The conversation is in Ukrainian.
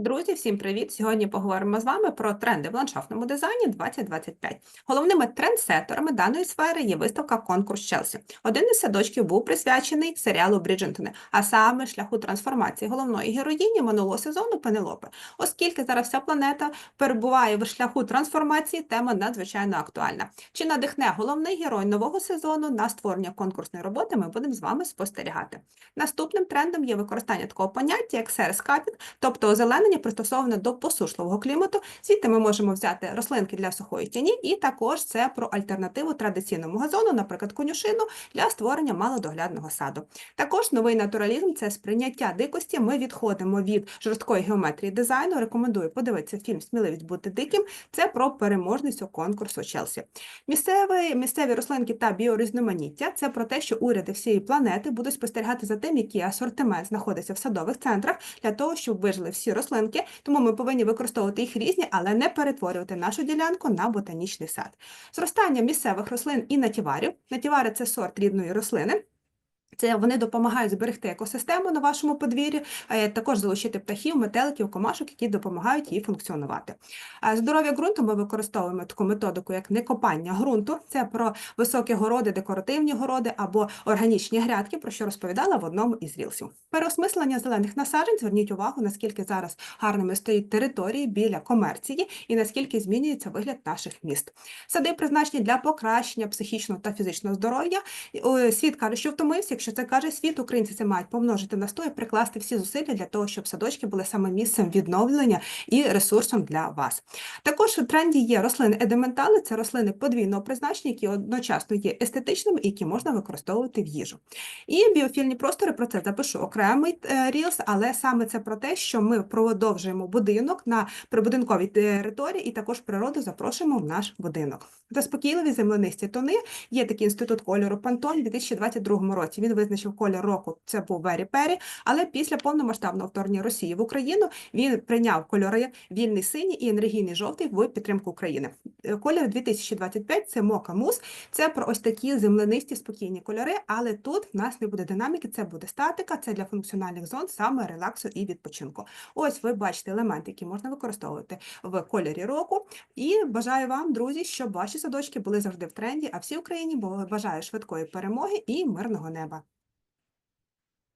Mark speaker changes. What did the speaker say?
Speaker 1: Друзі, всім привіт! Сьогодні поговоримо з вами про тренди в ландшафтному дизайні 2025. Головними трендсеттерами даної сфери є виставка Конкурс Челсі. Один із садочків був присвячений серіалу Бріджентони, а саме шляху трансформації головної героїні минулого сезону Пенелопи. Оскільки зараз вся планета перебуває в шляху трансформації, тема надзвичайно актуальна. Чи надихне головний герой нового сезону на створення конкурсної роботи? Ми будемо з вами спостерігати. Наступним трендом є використання такого поняття, як серескапінг, тобто озеленення пристосоване до посушливого клімату. Звідти ми можемо взяти рослинки для сухої тіні, і також це про альтернативу традиційному газону, наприклад, конюшину для створення малодоглядного саду. Також новий натуралізм це сприйняття дикості. Ми відходимо від жорсткої геометрії дизайну. Рекомендую подивитися фільм Сміливість бути диким. Це про переможницю конкурсу Челсі. Місцеві, місцеві рослинки та біорізноманіття це про те, що уряди всієї планети будуть спостерігати за тим, який асортимент знаходиться в садових центрах, для того, щоб вижили всі рослинки. Тому ми повинні використовувати їх різні, але не перетворювати нашу ділянку на ботанічний сад. Зростання місцевих рослин і натіварів. Натівари це сорт рідної рослини. Це вони допомагають зберегти екосистему на вашому подвір'ї, е, також залучити птахів, метеликів, комашок, які допомагають їй функціонувати. Здоров'я ґрунту ми використовуємо таку методику, як некопання ґрунту. Це про високі городи, декоративні городи або органічні грядки, про що розповідала в одному із рілсів. Переосмислення зелених насаджень. Зверніть увагу, наскільки зараз гарними стоять території біля комерції і наскільки змінюється вигляд наших міст. Сади призначені для покращення психічного та фізичного здоров'я. Е, Світ каже, що втомився. Якщо це каже світ, українці це мають помножити на 100 і прикласти всі зусилля для того, щоб садочки були саме місцем відновлення і ресурсом для вас. Також у тренді є рослини едементали, це рослини подвійного призначення, які одночасно є естетичними і які можна використовувати в їжу. І біофільні простори про це запишу окремий е, рілс, але саме це про те, що ми продовжуємо будинок на прибудинковій території, і також природу запрошуємо в наш будинок. Заспокійливі землянисті тони. Є такий інститут кольору Пантон у 2022 році. Він визначив колір року. Це був Вері Пері, але після повномасштабного вторгнення Росії в Україну він прийняв кольори вільний синій і енергійний жовтий в підтримку України. Е, Колір 2025 – це мока мус. Це про ось такі землянисті спокійні кольори, але тут в нас не буде динаміки, це буде статика, це для функціональних зон, саме релаксу і відпочинку. Ось ви бачите елементи, які можна використовувати в кольорі року. І бажаю вам, друзі, щоб ваші садочки були завжди в тренді, а всій Україні бажаю швидкої перемоги і мирного неба.